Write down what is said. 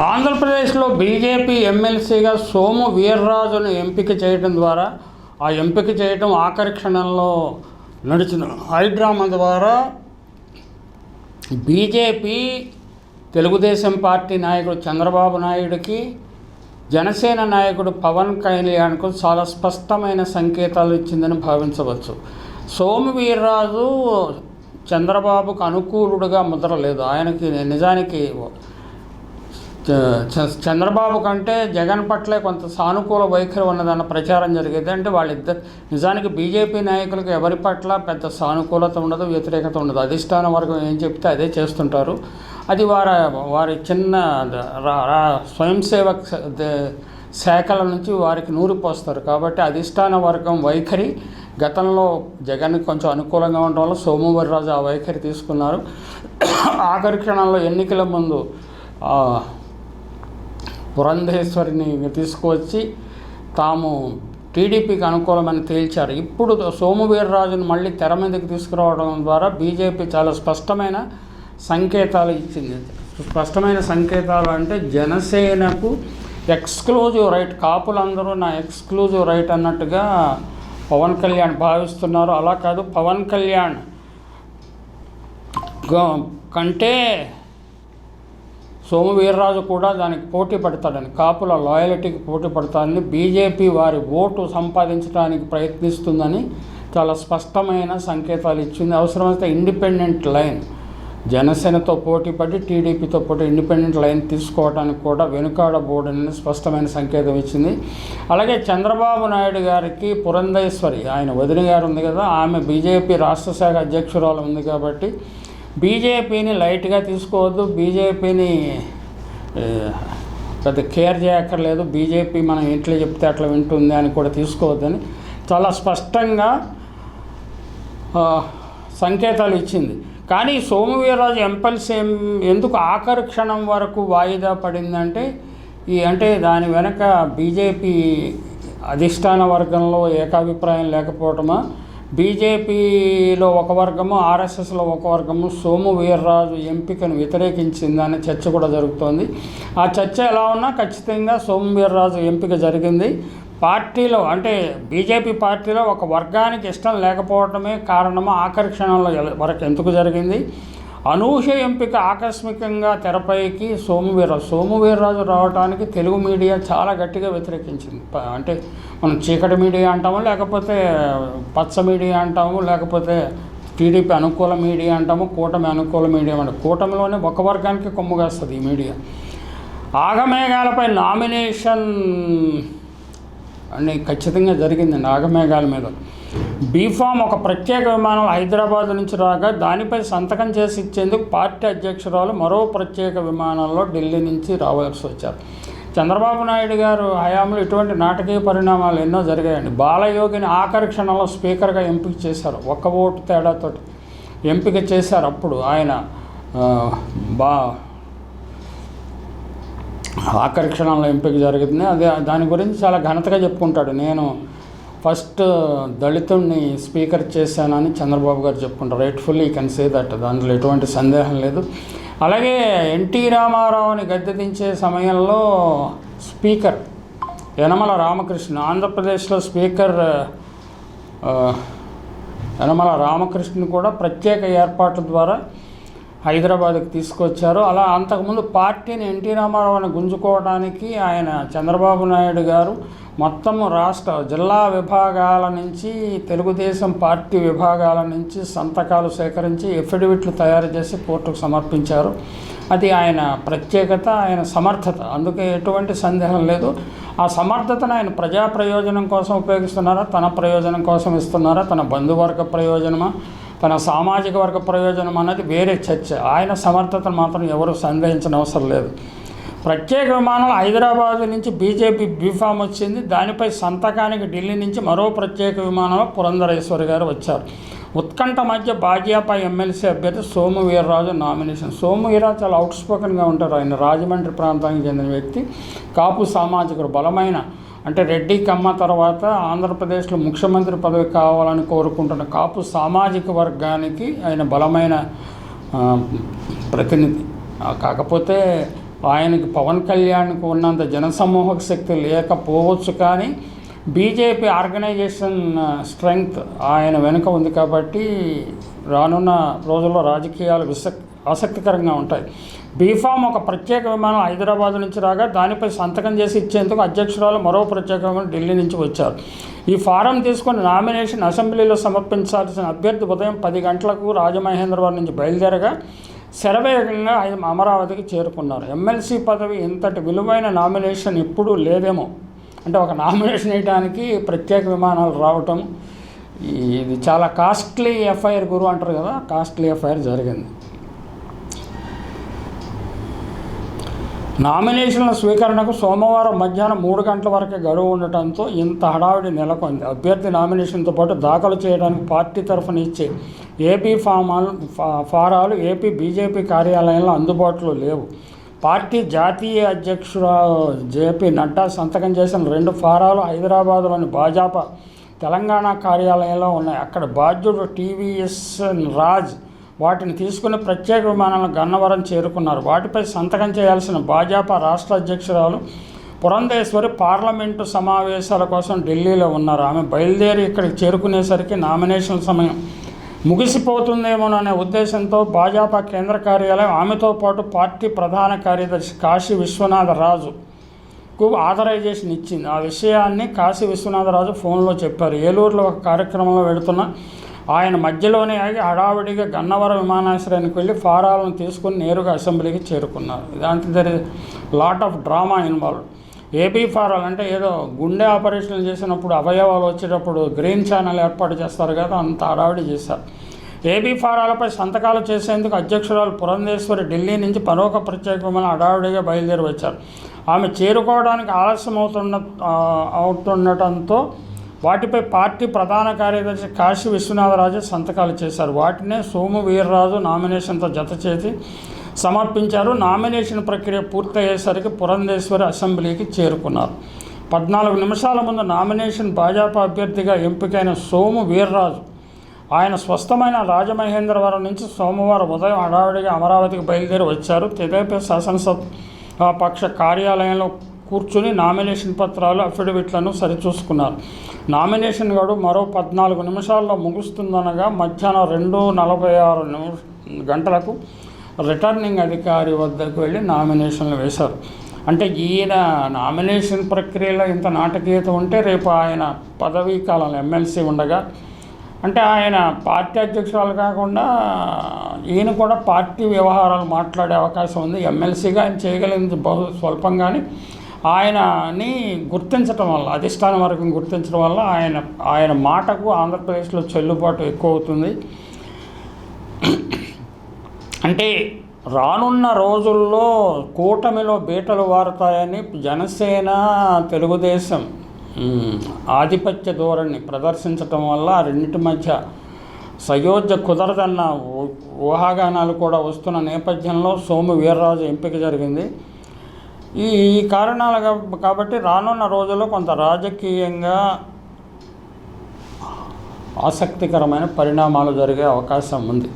ఆంధ్రప్రదేశ్లో బీజేపీ ఎమ్మెల్సీగా సోము వీర్రాజును ఎంపిక చేయడం ద్వారా ఆ ఎంపిక చేయడం ఆఖరి క్షణంలో నడిచిన హైడ్రామా ద్వారా బీజేపీ తెలుగుదేశం పార్టీ నాయకుడు చంద్రబాబు నాయుడికి జనసేన నాయకుడు పవన్ కళ్యాణ్కు చాలా స్పష్టమైన సంకేతాలు ఇచ్చిందని భావించవచ్చు. సోము వీర్రాజు చంద్రబాబుకు అనుకూలుడుగా ముద్రలేదు. ఆయనకి నిజానికి చంద్రబాబు కంటే జగన్ పట్లే కొంత సానుకూల వైఖరి ఉన్నదన్న ప్రచారం జరిగేది. అంటే వాళ్ళిద్దరు నిజానికి బీజేపీ నాయకులకు ఎవరి పట్ల పెద్ద సానుకూలత ఉండదు వ్యతిరేకత ఉండదు. అధిష్టాన వర్గం ఏం చెప్తే అదే చేస్తుంటారు. అది వారి వారి చిన్న స్వయం సేవక్ శాఖల నుంచి వారికి నూరిపోస్తారు కాబట్టి అధిష్టాన వర్గం వైఖరి గతంలో జగన్ కొంచెం అనుకూలంగా ఉండడం వల్ల సోమవారి రాజు ఆ వైఖరి తీసుకున్నారు. ఆఖరి క్షణంలో ఎన్నికల ముందు పురంధేశ్వరిని తీసుకువచ్చి తాము టీడీపీకి అనుకూలమని తేల్చారు. ఇప్పుడు సోమువీర్రాజును మళ్ళీ తెర మీదకి తీసుకురావడం ద్వారా బీజేపీ చాలా స్పష్టమైన సంకేతాలు ఇచ్చింది. స్పష్టమైన సంకేతాలు అంటే జనసేనకు ఎక్స్క్లూజివ్ రైట్ కాపులందరూ నా ఎక్స్క్లూజివ్ రైట్ అన్నట్టుగా పవన్ కళ్యాణ్ భావిస్తున్నారు. అలా కాదు పవన్ కళ్యాణ్ గ- కంటే సోమవీర్రాజు కూడా దానికి పోటీ పడతాడని కాపుల లాయలిటీకి పోటీ పడతాడని బీజేపీ వారి ఓటు సంపాదించడానికి ప్రయత్నిస్తుందని చాలా స్పష్టమైన సంకేతాలు ఇచ్చింది. అవసరమైతే ఇండిపెండెంట్ లైన్ జనసేనతో పోటీ పడి టీడీపీతో పోటీ ఇండిపెండెంట్ లైన్ తీసుకోవడానికి కూడా వెనుకాడబోడని స్పష్టమైన సంకేతం ఇచ్చింది. అలాగే చంద్రబాబు నాయుడు గారికి పురంధేశ్వరి ఆయన వదిన గారు ఉంది కదా ఆమె బీజేపీ రాష్ట్ర శాఖ అధ్యక్షురాలు ఉంది కాబట్టి బీజేపీని లైట్గా తీసుకోవద్దు. బీజేపీని పెద్ద కేర్ చేయక్కర్లేదు. బీజేపీ మనం ఇంట్లో చెప్తే అట్లా వింటుంది అని కూడా తీసుకోవద్దని చాలా స్పష్టంగా సంకేతాలు ఇచ్చింది. కానీ సోమవీరరాజు ఎంపల్సీ ఎందుకు ఆఖరి క్షణం వరకు వాయిదా పడిందంటే ఈ అంటే దాని వెనక బీజేపీ అధిష్టాన వర్గంలో ఏకాభిప్రాయం లేకపోవటమా? బీజేపీలో ఒక వర్గము ఆర్ఎస్ఎస్లో ఒక వర్గము సోము వీర్రాజు ఎంపికను వ్యతిరేకించిందనే చర్చ కూడా జరుగుతోంది. ఆ చర్చ ఎలా ఉన్నా ఖచ్చితంగా సోము వీర్రాజు ఎంపిక జరిగింది. పార్టీలో అంటే బీజేపీ పార్టీలో ఒక వర్గానికి ఇష్టం లేకపోవడమే కారణము ఆఖరి క్షణంలో వరకు ఎందుకు జరిగింది? అనూహ్య ఎంపిక ఆకస్మికంగా తెరపైకి సోమువీర్రాజు సోమువీర్రాజు రావడానికి తెలుగు మీడియా చాలా గట్టిగా వ్యతిరేకించింది. అంటే మనం చీకటి మీడియా అంటాము లేకపోతే పచ్చ మీడియా అంటాము లేకపోతే టీడీపీ అనుకూల మీడియా అంటాము కూటమి అనుకూల మీడియా అంటే కూటమిలోనే ఒక వర్గానికి కొమ్ముగాస్తుంది ఈ మీడియా. ఆగమేఘాలపై నామినేషన్ అని ఖచ్చితంగా జరిగింది ఆగమేఘాల మీద. బీఫామ్ ఒక ప్రత్యేక విమానం హైదరాబాద్ నుంచి రాగా దానిపై సంతకం చేసి ఇచ్చేందుకు పార్టీ అధ్యక్షురాలు మరో ప్రత్యేక విమానంలో ఢిల్లీ నుంచి రావాల్సి వచ్చారు. చంద్రబాబు నాయుడు గారు హయాంలో ఇటువంటి నాటకీయ పరిణామాలు ఎన్నో జరిగాయండి. బాలయోగిని ఆఖరి క్షణంలో స్పీకర్గా ఎంపిక చేశారు. ఒక్క ఓటు తేడాతోటి ఎంపిక చేశారు అప్పుడు ఆయన బా ఆఖరి క్షణంలో ఎంపిక జరుగుతుంది అదే దాని గురించి చాలా ఘనతగా చెప్పుకుంటాడు. నేను ఫస్ట్ దళితుడిని స్పీకర్ చేశానని చంద్రబాబు గారు చెప్పుకుంటారు. రైట్ఫుల్లీ కెన్ సే దట్ దాంట్లో ఎటువంటి సందేహం లేదు. అలాగే ఎన్టీ రామారావుని గద్దె దించే సమయంలో స్పీకర్ యనమల రామకృష్ణ ఆంధ్రప్రదేశ్లో స్పీకర్ యనమల రామకృష్ణ కూడా ప్రత్యేక ఏర్పాట్ల ద్వారా హైదరాబాద్కి తీసుకొచ్చారు. అలా అంతకుముందు పార్టీని ఎన్టీ రామారావుని గుంజుకోవడానికి ఆయన చంద్రబాబు నాయుడు గారు మొత్తం రాష్ట్ర జిల్లా విభాగాల నుంచి తెలుగుదేశం పార్టీ విభాగాల నుంచి సంతకాలు సేకరించి ఎఫిడవిట్లు తయారు చేసి కోర్టుకు సమర్పించారు. అది ఆయన ప్రత్యేకత ఆయన సమర్థత. అందుకే ఎటువంటి సందేహం లేదు. ఆ సమర్థతను ఆయన ప్రజా ప్రయోజనం కోసం ఉపయోగిస్తున్నారా తన ప్రయోజనం కోసం ఇస్తున్నారా తన బంధువర్గ ప్రయోజనమా? తన సామాజిక వర్గ ప్రయోజనం అన్నది వేరే చర్చ. ఆయన సమర్థతను మాత్రం ఎవరు సందేహించిన అవసరం లేదు. ప్రత్యేక విమానంలో హైదరాబాద్ నుంచి బీజేపీ బీఫామ్ వచ్చింది. దానిపై సంతకానికి ఢిల్లీ నుంచి మరో ప్రత్యేక విమానంలో పురంధరేశ్వరి గారు వచ్చారు. ఉత్కంఠ మధ్య భాజపా ఎమ్మెల్సీ అభ్యర్థి సోము వీర్రాజు నామినేషన్. సోము వీర్రాజు చాలా అవుట్స్పోకెన్గా ఉంటారు. ఆయన రాజమండ్రి ప్రాంతానికి చెందిన వ్యక్తి కాపు సామాజికుడు బలమైన అంటే రెడ్డి కమ్మ తర్వాత ఆంధ్రప్రదేశ్లో ముఖ్యమంత్రి పదవి కావాలని కోరుకుంటున్న కాపు సామాజిక వర్గానికి ఆయన బలమైన ప్రతినిధి. కాకపోతే ఆయనకి పవన్ కళ్యాణ్కి ఉన్నంత జనసమూహక శక్తి లేకపోవచ్చు కానీ బీజేపీ ఆర్గనైజేషన్ స్ట్రెంగ్త్ ఆయన వెనుక ఉంది కాబట్టి రానున్న రోజుల్లో రాజకీయాలు విసక్ ఆసక్తికరంగా ఉంటాయి. బీఫామ్ ఒక ప్రత్యేక విమానం హైదరాబాద్ నుంచి రాగా దానిపై సంతకం చేసి ఇచ్చేందుకు అధ్యక్షురాలు మరో ప్రత్యేక విమానం ఢిల్లీ నుంచి వచ్చారు. ఈ ఫారం తీసుకుని నామినేషన్ అసెంబ్లీలో సమర్పించాల్సిన అభ్యర్థి ఉదయం పది గంటలకు రాజమహేంద్రవరం నుంచి బయలుదేరగా శరవేగంగా ఆయన అమరావతికి చేరుకున్నారు. ఎమ్మెల్సీ పదవి ఇంతటి విలువైన నామినేషన్ ఎప్పుడూ లేదేమో. అంటే ఒక నామినేషన్ వేయడానికి ప్రత్యేక విమానాలు రావటం ఇది చాలా కాస్ట్లీ ఎఫ్ఐఆర్ గురువు అంటారు కదా కాస్ట్లీ ఎఫ్ఐఆర్ జరిగింది. నామినేషన్ల స్వీకరణకు సోమవారం మధ్యాహ్నం మూడు గంటల వరకే గడువు ఉండటంతో ఇంత హడావిడి నెలకొంది. అభ్యర్థి నామినేషన్తో పాటు దాఖలు చేయడానికి పార్టీ తరఫున ఇచ్చే ఏపీ ఫామాలు ఫా- ఫారాలు ఏపీ బీజేపీ కార్యాలయంలో అందుబాటులో లేవు. పార్టీ జాతీయ అధ్యక్షుడు జేపీ నడ్డా సంతకం చేసిన రెండు ఫారాలు హైదరాబాద్లోని భాజపా తెలంగాణ కార్యాలయంలో ఉన్నాయి. అక్కడ బాధ్యుడు టీవీఎస్ రాజ్ వాటిని తీసుకుని ప్రత్యేక విమానాలను గన్నవరం చేరుకున్నారు. వాటిపై సంతకం చేయాల్సిన భాజపా రాష్ట్ర అధ్యక్షురాలు పురంధేశ్వరి పార్లమెంటు సమావేశాల కోసం ఢిల్లీలో ఉన్నారు. ఆమె బయలుదేరి ఇక్కడికి చేరుకునేసరికి నామినేషన్ సమయం ముగిసిపోతుందేమోననే ఉద్దేశంతో భాజపా కేంద్ర కార్యాలయం ఆమెతో పాటు పార్టీ ప్రధాన కార్యదర్శి కాశీ విశ్వనాథ రాజుకు ఆథరైజేషన్ ఇచ్చింది. ఆ విషయాన్ని కాశీ విశ్వనాథరాజు ఫోన్లో చెప్పారు. ఏలూరులో ఒక కార్యక్రమంలో వెళుతున్న ఆయన మధ్యలోనే ఆగి హడావిడిగా గన్నవరం విమానాశ్రయానికి వెళ్ళి ఫారాలను తీసుకుని నేరుగా అసెంబ్లీకి చేరుకున్నారు. దాంట్లో there lot of drama involve AB ఫారాలు అంటే ఏదో గుండె ఆపరేషన్లు చేసినప్పుడు అవయవాలు వచ్చేటప్పుడు గ్రీన్ ఛానల్ ఏర్పాటు చేస్తారు కదా అంత హడావిడి చేశారు. ఏబీ ఫారాలపై సంతకాలు చేసేందుకు అధ్యక్షురాలు పురంధేశ్వరి ఢిల్లీ నుంచి పరోక ప్రత్యేక విమానం హడావిడిగా బయలుదేరి వచ్చారు. ఆమె చేరుకోవడానికి ఆలస్యం అవుతున్న అవుతుండటంతో వాటిపై పార్టీ ప్రధాన కార్యదర్శి కాశీ విశ్వనాథరాజు సంతకాలు చేశారు. వాటినే సోము వీర్రాజు నామినేషన్తో జత చేసి సమర్పించారు. నామినేషన్ ప్రక్రియ పూర్తయ్యేసరికి పురంధేశ్వరి అసెంబ్లీకి చేరుకున్నారు. పద్నాలుగు నిమిషాల ముందు నామినేషన్ భాజపా అభ్యర్థిగా ఎంపికైన సోము వీర్రాజు ఆయన స్వస్థమైన రాజమహేంద్రవరం నుంచి సోమవారం ఉదయం హడావిడిగా అమరావతికి బయలుదేరి వచ్చారు. తెదేపీ శాసనసభ పక్ష కార్యాలయంలో కూర్చుని నామినేషన్ పత్రాలు అఫిడవిట్లను సరిచూసుకున్నారు. నామినేషన్ గడువు మరో పద్నాలుగు నిమిషాల్లో ముగుస్తుందనగా మధ్యాహ్నం రెండు నలభై ఆరు నిమిష గంటలకు రిటర్నింగ్ అధికారి వద్దకు వెళ్ళి నామినేషన్లు వేశారు. అంటే ఈయన నామినేషన్ ప్రక్రియలో ఇంత నాటకీయత ఉంటే రేపు ఆయన పదవీ కాలంలో ఎమ్మెల్సీ ఉండగా అంటే ఆయన పార్టీ అధ్యక్షురాలు కాకుండా ఈయన కూడా పార్టీ వ్యవహారాలు మాట్లాడే అవకాశం ఉంది. ఎమ్మెల్సీగా ఆయన చేయగలిగింది బహు స్వల్పం కానీ ఆయనని గుర్తించడం వల్ల అధిష్టాన వర్గం గుర్తించడం వల్ల ఆయన ఆయన మాటకు ఆంధ్రప్రదేశ్లో చెల్లుబాటు ఎక్కువ అవుతుంది అంటే రానున్న రోజుల్లో కూటమిలో బీటలు వారుతాయని జనసేన తెలుగుదేశం ఆధిపత్య ధోరణి ప్రదర్శించటం వల్ల రెండింటి మధ్య సయోధ్య కుదరదన్న ఊహాగానాలు కూడా వస్తున్న నేపథ్యంలో సోము వీర్రాజు ఎంపిక జరిగింది. ఈ ఈ కారణాలు కాబ- కాబట్టి రానున్న రోజుల్లో కొంత రాజకీయంగా ఆసక్తికరమైన పరిణామాలు జరిగే అవకాశం ఉంది.